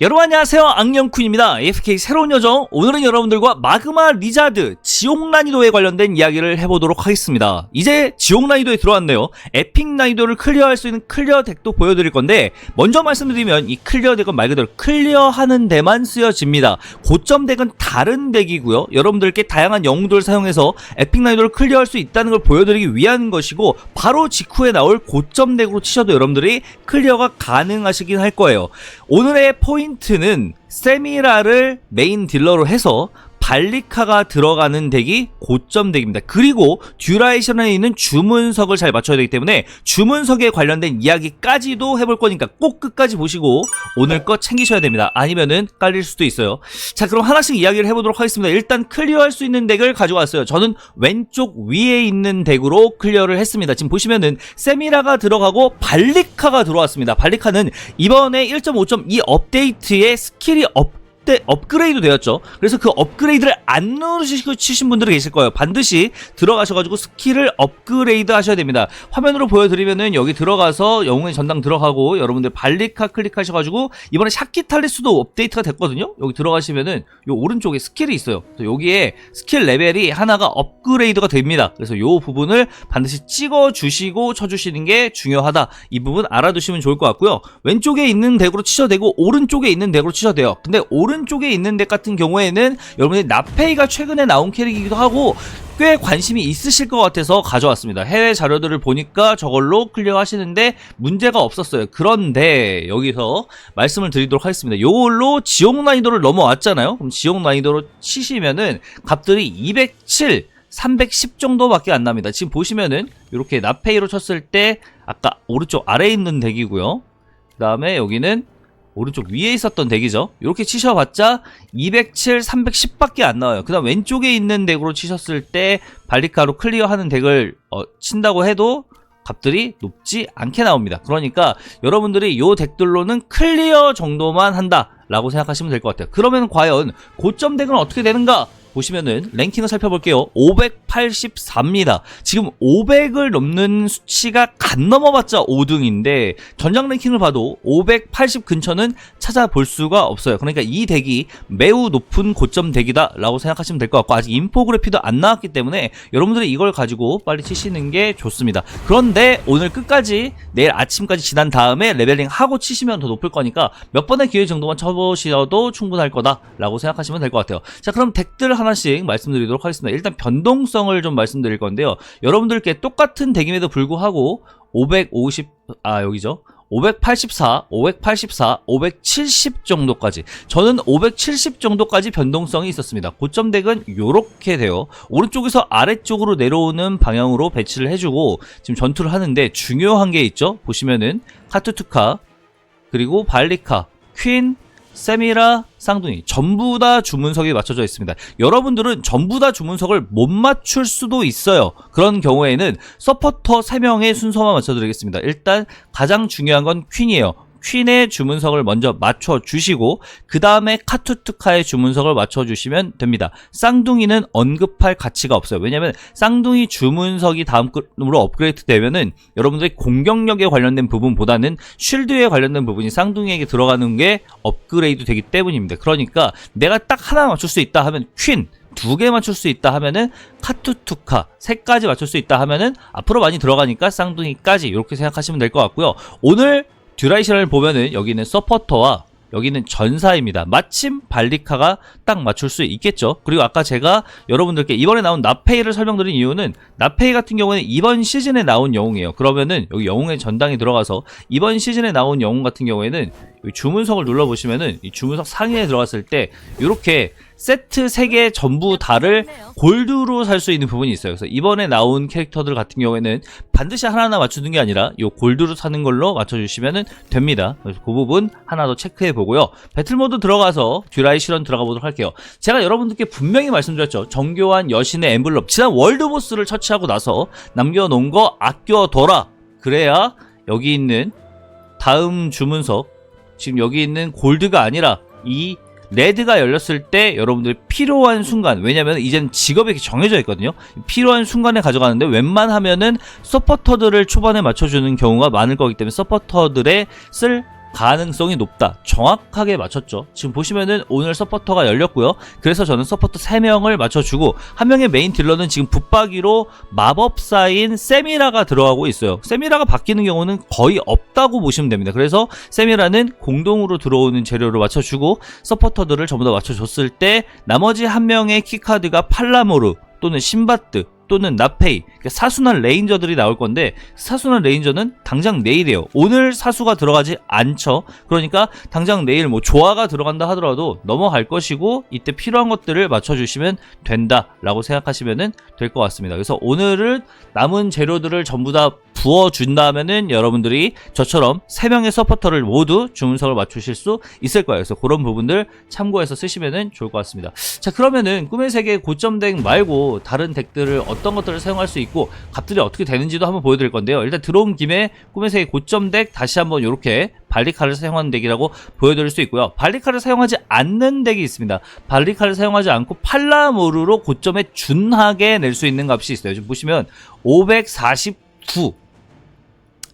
여러분 안녕하세요. 악령쿤입니다. AFK 새로운 여정. 오늘은 여러분들과 마그마 리자드 지옥 난이도에 관련된 이야기를 해보도록 하겠습니다. 이제 지옥 난이도에 들어왔네요. 에픽 난이도를 클리어할 수 있는 클리어 덱도 보여드릴 건데 먼저 말씀드리면 이 클리어 덱은 말 그대로 클리어하는 데만 쓰여집니다. 고점 덱은 다른 덱이고요. 여러분들께 다양한 영웅들을 사용해서 에픽 난이도를 클리어할 수 있다는 걸 보여드리기 위한 것이고 바로 직후에 나올 고점 덱으로 치셔도 여러분들이 클리어가 가능하시긴 할 거예요. 오늘의 포인트 는 세미라를 메인 딜러로 해서 발리카가 들어가는 덱이 고점 덱입니다. 그리고 듀라이션에 있는 주문석을 잘 맞춰야 되기 때문에 주문석에 관련된 이야기까지도 해볼 거니까 꼭 끝까지 보시고 오늘 거 챙기셔야 됩니다. 아니면은 깔릴 수도 있어요. 자 그럼 하나씩 이야기를 해보도록 하겠습니다. 일단 클리어할 수 있는 덱을 가져왔어요. 저는 왼쪽 위에 있는 덱으로 클리어를 했습니다. 지금 보시면은 세미라가 들어가고 발리카가 들어왔습니다. 발리카는 이번에 1.5.2 업데이트에 스킬이 업 때 업그레이드 되었죠. 그래서 그 업그레이드를 안 누르시고 치신 분들이 계실 거예요. 반드시 들어가셔가지고 스킬을 업그레이드 하셔야 됩니다. 화면으로 보여드리면은 여기 들어가서 영웅의 전당 들어가고 여러분들 발리카 클릭하셔가지고 이번에 샤키 탈리스도 업데이트가 됐거든요. 여기 들어가시면은 요 오른쪽에 스킬이 있어요. 여기에 스킬 레벨이 하나가 업그레이드가 됩니다. 그래서 요 부분을 반드시 찍어 주시고 쳐주시는 게 중요하다. 이 부분 알아두시면 좋을 것 같고요. 왼쪽에 있는 덱으로 치셔도 되고 오른쪽에 있는 덱으로 치셔도 돼요. 근데 오른 쪽에 있는 덱 같은 경우에는 여러분이 나페이가 최근에 나온 캐릭이기도 하고 꽤 관심이 있으실 것 같아서 가져왔습니다. 해외 자료들을 보니까 저걸로 클리어 하시는데 문제가 없었어요. 그런데 여기서 말씀을 드리도록 하겠습니다. 요걸로 지옥 난이도를 넘어왔잖아요. 그럼 지옥 난이도로 치시면은 값들이 207, 310 정도밖에 안 납니다. 지금 보시면은 이렇게 나페이로 쳤을 때 아까 오른쪽 아래에 있는 덱이고요. 그 다음에 여기는 오른쪽 위에 있었던 덱이죠. 이렇게 치셔봤자 207, 310밖에 안 나와요. 그 다음 왼쪽에 있는 덱으로 치셨을 때 발리카로 클리어하는 덱을 어, 친다고 해도 값들이 높지 않게 나옵니다. 그러니까 여러분들이 요 덱들로는 클리어 정도만 한다 라고 생각하시면 될 것 같아요. 그러면 과연 고점 덱은 어떻게 되는가? 보시면은 랭킹을 살펴볼게요. 584입니다. 지금 500을 넘는 수치가 간 넘어봤자 5등인데 전장 랭킹을 봐도 580 근처는 찾아볼 수가 없어요. 그러니까 이 덱이 매우 높은 고점 덱이다라고 생각하시면 될 것 같고 아직 인포그래피도 안 나왔기 때문에 여러분들이 이걸 가지고 빨리 치시는 게 좋습니다. 그런데 오늘 끝까지 내일 아침까지 지난 다음에 레벨링 하고 치시면 더 높을 거니까 몇 번의 기회 정도만 쳐보셔도 충분할 거다라고 생각하시면 될 것 같아요. 자 그럼 덱들 하나 씩 말씀드리도록 하겠습니다. 일단 변동성을 좀 말씀드릴 건데요. 여러분들께 똑같은 덱임에도 불구하고 550, 아, 여기죠. 584, 584, 570 정도까지. 저는 570 정도까지 변동성이 있었습니다. 고점 덱은 요렇게 돼요. 오른쪽에서 아래쪽으로 내려오는 방향으로 배치를 해주고 지금 전투를 하는데 중요한 게 있죠. 보시면은 카투투카, 그리고 발리카, 퀸, 세미라, 쌍둥이 전부 다 주문석이 맞춰져 있습니다. 여러분들은 전부 다 주문석을 못 맞출 수도 있어요. 그런 경우에는 서포터 3명의 순서만 맞춰드리겠습니다. 일단 가장 중요한 건 퀸이에요. 퀸의 주문석을 먼저 맞춰주시고 그 다음에 카투투카의 주문석을 맞춰주시면 됩니다. 쌍둥이는 언급할 가치가 없어요. 왜냐면 쌍둥이 주문석이 다음으로 업그레이드 되면은 여러분들이 공격력에 관련된 부분보다는 쉴드에 관련된 부분이 쌍둥이에게 들어가는 게 업그레이드 되기 때문입니다. 그러니까 내가 딱 하나 맞출 수 있다 하면 퀸 두개 맞출 수 있다 하면은 카투투카 세 가지 맞출 수 있다 하면은 앞으로 많이 들어가니까 쌍둥이까지 이렇게 생각하시면 될 것 같고요. 오늘 듀라이션을 보면은 여기는 서포터와 여기는 전사입니다. 마침 발리카가 딱 맞출 수 있겠죠. 그리고 아까 제가 여러분들께 이번에 나온 나페이를 설명드린 이유는 나페이 같은 경우는 이번 시즌에 나온 영웅이에요. 그러면은 여기 영웅의 전당에 들어가서 이번 시즌에 나온 영웅 같은 경우에는 주문석을 눌러보시면은 이 주문석 상위에 들어갔을 때 이렇게 세트 3개 전부 다를 골드로 살 수 있는 부분이 있어요. 그래서 이번에 나온 캐릭터들 같은 경우에는 반드시 하나하나 맞추는 게 아니라 이 골드로 사는 걸로 맞춰주시면 됩니다. 그래서 그 부분 하나 더 체크해 보고요. 배틀모드 들어가서 듀라이 실현 들어가 보도록 할게요. 제가 여러분들께 분명히 말씀드렸죠. 정교한 여신의 엠블럼. 지난 월드보스를 처치하고 나서 남겨놓은 거 아껴둬라. 그래야 여기 있는 다음 주문석 지금 여기 있는 골드가 아니라 이 레드가 열렸을 때 여러분들 필요한 순간 왜냐면 이제는 직업이 이렇게 정해져 있거든요. 필요한 순간에 가져가는데 웬만하면은 서포터들을 초반에 맞춰주는 경우가 많을 거기 때문에 서포터들의 쓸 가능성이 높다. 정확하게 맞췄죠. 지금 보시면은 오늘 서포터가 열렸고요. 그래서 저는 서포터 3명을 맞춰주고 한 명의 메인 딜러는 지금 붙박이로 마법사인 세미라가 들어가고 있어요. 세미라가 바뀌는 경우는 거의 없다고 보시면 됩니다. 그래서 세미라는 공동으로 들어오는 재료를 맞춰주고 서포터들을 전부 다 맞춰줬을 때 나머지 한 명의 키카드가 팔라모르 또는 신바트 또는 나페이 그러니까 사순한 레인저들이 나올 건데 사순한 레인저는 당장 내일이에요. 오늘 사수가 들어가지 않죠. 그러니까 당장 내일 뭐 조화가 들어간다 하더라도 넘어갈 것이고 이때 필요한 것들을 맞춰주시면 된다라고 생각하시면 될 것 같습니다. 그래서 오늘은 남은 재료들을 전부 다 부어준다면은 여러분들이 저처럼 3명의 서포터를 모두 주문석을 맞추실 수 있을 거예요. 그래서 그런 부분들 참고해서 쓰시면 좋을 것 같습니다. 자 그러면은 꿈의 세계 고점 덱 말고 다른 덱들을 어떤 것들을 사용할 수 있고 값들이 어떻게 되는지도 한번 보여드릴 건데요. 일단 들어온 김에 세계 고점 덱 다시 한번 이렇게 발리카를 사용하는 덱이라고 보여드릴 수 있고요. 발리카를 사용하지 않는 덱이 있습니다. 발리카를 사용하지 않고 팔라모르로 고점에 준하게 낼 수 있는 값이 있어요. 지금 보시면 549.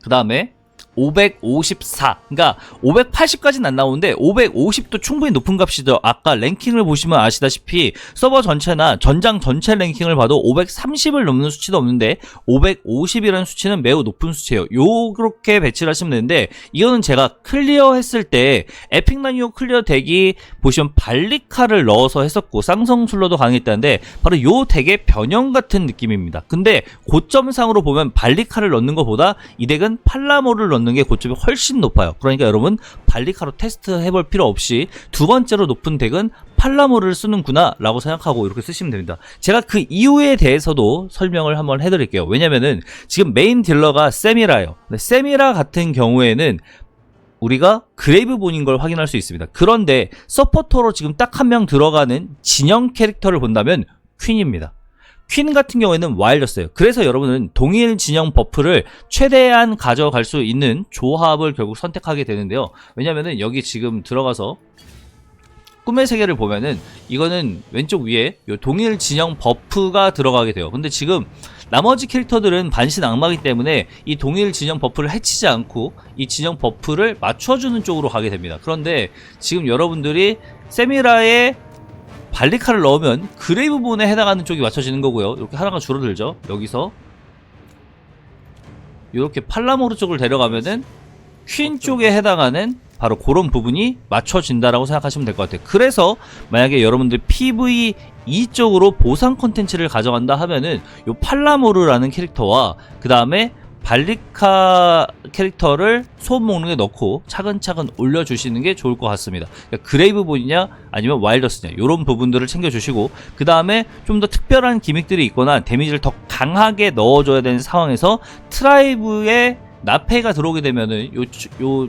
그 다음에 554. 그러니까 580까지는 안 나오는데 550도 충분히 높은 값이죠. 아까 랭킹을 보시면 아시다시피 서버 전체나 전장 전체 랭킹을 봐도 530을 넘는 수치도 없는데 550이라는 수치는 매우 높은 수치예요. 요렇게 배치를 하시면 되는데 이거는 제가 클리어 했을 때 에픽 나니오 클리어 덱이 보시면 발리카를 넣어서 했었고 쌍성술로도 가능했다는데 바로 요 덱의 변형 같은 느낌입니다. 근데 고점상으로 보면 발리카를 넣는 것보다 이 덱은 팔라모를 넣는 게 고점이 훨씬 높아요. 그러니까 여러분 발리카로 테스트 해볼 필요 없이 두 번째로 높은 덱은 팔라모를 쓰는구나 라고 생각하고 이렇게 쓰시면 됩니다. 제가 그 이유에 대해서도 설명을 한번 해드릴게요. 왜냐면은 지금 메인 딜러가 세미라예요. 세미라 같은 경우에는 우리가 그레이브 본인 걸 확인할 수 있습니다. 그런데 서포터로 지금 딱 한 명 들어가는 진영 캐릭터를 본다면 퀸입니다. 퀸 같은 경우에는 와일드였어요. 그래서 여러분은 동일 진영 버프를 최대한 가져갈 수 있는 조합을 결국 선택하게 되는데요. 왜냐면은 여기 지금 들어가서 꿈의 세계를 보면은 이거는 왼쪽 위에 요 동일 진영 버프가 들어가게 돼요. 근데 지금 나머지 캐릭터들은 반신 악마기 때문에 이 동일 진영 버프를 해치지 않고 이 진영 버프를 맞춰주는 쪽으로 가게 됩니다. 그런데 지금 여러분들이 세미라의 발리카를 넣으면 그레이브본에 해당하는 쪽이 맞춰지는 거고요. 이렇게 하나가 줄어들죠. 여기서 이렇게 팔라모르 쪽을 데려가면은 퀸 쪽에 해당하는 바로 그런 부분이 맞춰진다라고 생각하시면 될 것 같아요. 그래서 만약에 여러분들 PV 2 쪽으로 보상 컨텐츠를 가져간다 하면은 요 팔라모르라는 캐릭터와 그 다음에 발리카 캐릭터를 소음 목록에 넣고 차근차근 올려주시는 게 좋을 것 같습니다. 그러니까 그레이브본이냐 아니면 와일더스냐 이런 부분들을 챙겨주시고 그 다음에 좀 더 특별한 기믹들이 있거나 데미지를 더 강하게 넣어줘야 되는 상황에서 트라이브에 나페가 들어오게 되면은 요, 요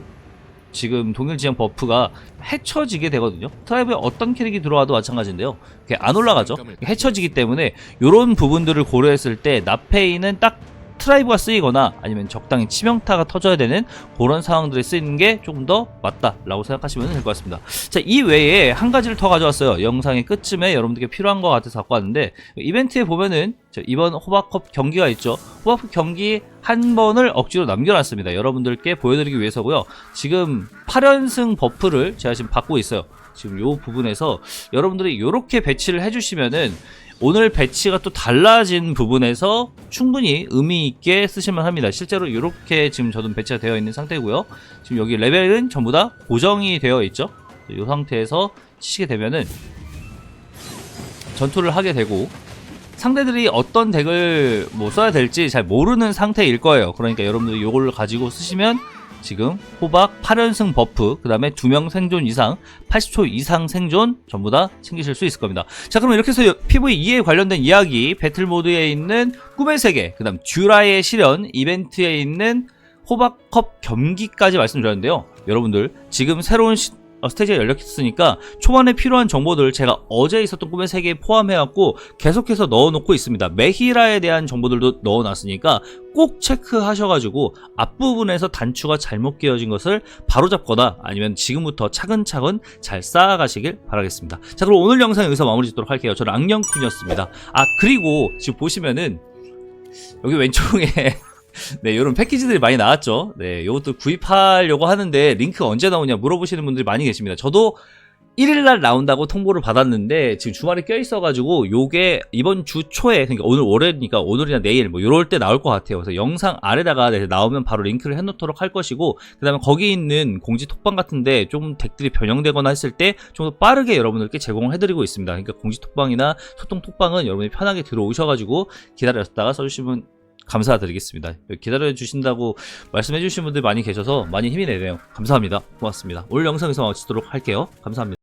지금 동일 지형 버프가 해쳐지게 되거든요. 트라이브에 어떤 캐릭이 들어와도 마찬가지인데요. 그게 안 올라가죠. 해쳐지기 때문에 이런 부분들을 고려했을 때 나페이는 딱 트라이브가 쓰이거나 아니면 적당히 치명타가 터져야 되는 그런 상황들에 쓰이는 게 조금 더 맞다라고 생각하시면 될 것 같습니다. 자, 이 외에 한 가지를 더 가져왔어요. 영상의 끝쯤에 여러분들께 필요한 것 같아서 갖고 왔는데 이벤트에 보면은 저 이번 호박컵 경기가 있죠. 호박컵 경기 한 번을 억지로 남겨놨습니다. 여러분들께 보여드리기 위해서고요. 지금 8연승 버프를 제가 지금 받고 있어요. 지금 요 부분에서 여러분들이 이렇게 배치를 해주시면은 오늘 배치가 또 달라진 부분에서 충분히 의미 있게 쓰실만 합니다. 실제로 이렇게 지금 저도 배치가 되어 있는 상태고요. 지금 여기 레벨은 전부 다 고정이 되어 있죠. 이 상태에서 치시게 되면은 전투를 하게 되고 상대들이 어떤 덱을 뭐 써야 될지 잘 모르는 상태일 거예요. 그러니까 여러분들이 이걸 가지고 쓰시면 지금 호박 8연승 버프 그 다음에 2명 생존 이상 80초 이상 생존 전부 다 챙기실 수 있을 겁니다. 자 그럼 이렇게 해서 PV2에 관련된 이야기 배틀 모드에 있는 꿈의 세계 그 다음 듀라의 실현 이벤트에 있는 호박컵 경기까지 말씀드렸는데요. 여러분들 지금 새로운 시, 어, 스테이지가 열렸으니까 초반에 필요한 정보들 제가 어제 있었던 꿈의 세계에 포함해갖고 계속해서 넣어놓고 있습니다. 메히라에 대한 정보들도 넣어놨으니까 꼭 체크하셔가지고 앞부분에서 단추가 잘못 끼워진 것을 바로잡거나 아니면 지금부터 차근차근 잘 쌓아가시길 바라겠습니다. 자 그럼 오늘 영상 여기서 마무리 짓도록 할게요. 저는 악령쿤이었습니다. 아 그리고 지금 보시면은 여기 왼쪽에 네, 이런 패키지들이 많이 나왔죠. 네, 이것도 구입하려고 하는데 링크 언제 나오냐 물어보시는 분들이 많이 계십니다. 저도 1일날 나온다고 통보를 받았는데 지금 주말에 껴있어가지고 요게 이번 주 초에 그러니까 오늘 월요일이니까 오늘이나 내일 뭐 요럴 때 나올 것 같아요. 그래서 영상 아래다가 네, 나오면 바로 링크를 해놓도록 할 것이고 그 다음에 거기 있는 공지 톡방 같은데 좀 덱들이 변형되거나 했을 때 좀 더 빠르게 여러분들께 제공을 해드리고 있습니다. 그러니까 공지 톡방이나 소통 톡방은 여러분이 편하게 들어오셔가지고 기다렸다가 써주시면 감사드리겠습니다. 기다려 주신다고 말씀해 주신 분들 많이 계셔서 많이 힘이 되네요. 감사합니다. 고맙습니다. 오늘 영상 에서 마치도록 할게요. 감사합니다.